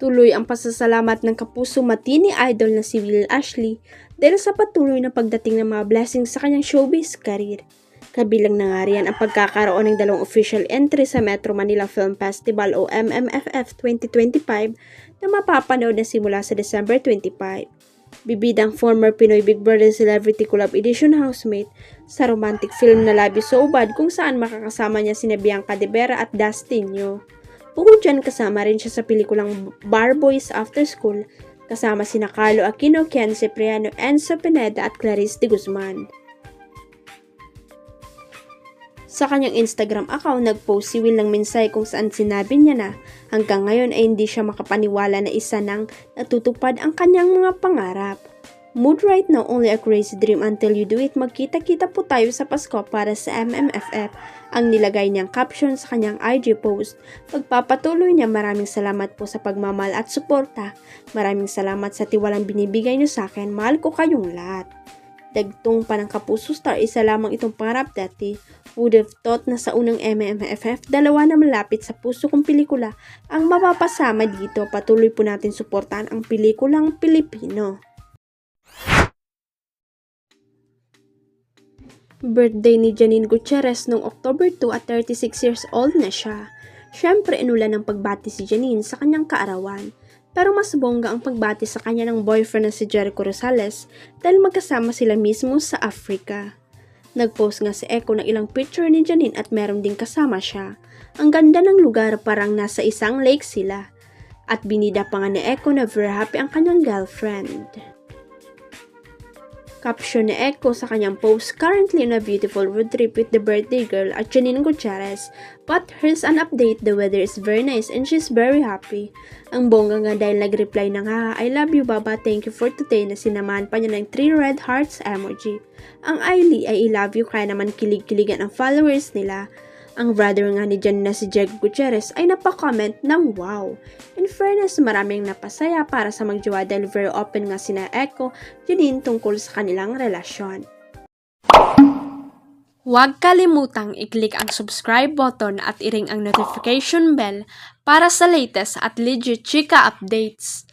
Tuloy ang pasasalamat ng kapuso matini idol na si Will Ashley dahil sa patuloy na pagdating ng mga blessings sa kanyang showbiz career. Kabilang na nga riyan ang pagkakaroon ng dalawang official entry sa Metro Manila Film Festival o MMFF 2025 na mapapanood na simula sa December 25. Bibidang former Pinoy Big Brother Celebrity Collab Edition housemate sa romantic film na Labi So Bad kung saan makakasama niya sina Bianca De Vera at Dustin Nyo. Bukod dyan, kasama rin siya sa pelikulang Bar Boys After School, kasama sina Carlo Aquino, Ken Cipriano, Enzo Pineda at Clarice de Guzman. Sa kanyang Instagram account, nag-post si Will ng mensahe kung saan sinabi niya na hanggang ngayon ay hindi siya makapaniwala na isa nang natutupad ang kanyang mga pangarap. Mood right now, only a crazy dream until you do it. Magkita-kita po tayo sa Pasko para sa MMFF. Ang nilagay niyang caption sa kanyang IG post. Pagpapatuloy niya maraming salamat po sa pagmamahal at suporta. Maraming salamat sa tiwalang binibigay niyo sa akin. Mahal ko kayong lahat. Dagtong pa ng Kapuso Star, isa lamang itong pangarap dati. Would have thought na sa unang MMFF, dalawa na malapit sa puso kong pelikula ang mapapasama dito. Patuloy po natin suportahan ang pelikulang Pilipino. Birthday ni Janine Gutierrez noong October 2 at 36 years old na siya. Siyempre, inulan ng pagbati si Janine sa kanyang kaarawan. Pero mas bongga ang pagbati sa kanya ng boyfriend na si Jericho Rosales dahil magkasama sila mismo sa Africa. Nagpost nga si Echo ng ilang picture ni Janine at meron ding kasama siya. Ang ganda ng lugar parang nasa isang lake sila. At binida pa nga ni Echo na very happy ang kanyang girlfriend. Caption ni Echo sa kanyang post, currently on a beautiful road trip with the birthday girl at Janine Gutierrez. But here's an update, the weather is very nice and she's very happy. Ang bongga nga dahil nag-reply ng ha, I love you baba, thank you for today na sinamahan pa niya ng 3 red hearts emoji. Ang Ailey ay I love you kaya naman kilig-kiligan ang followers nila. Ang brother nga ni Jan na si Jeg Gutierrez ay napaka-comment ng wow. In fairness, maraming napasaya para sa magjowa dahil very open nga sina Echo, Janine tungkol sa kanilang relasyon. Huwag kalimutang i-click ang subscribe button at i-ring ang notification bell para sa latest at legit chika updates.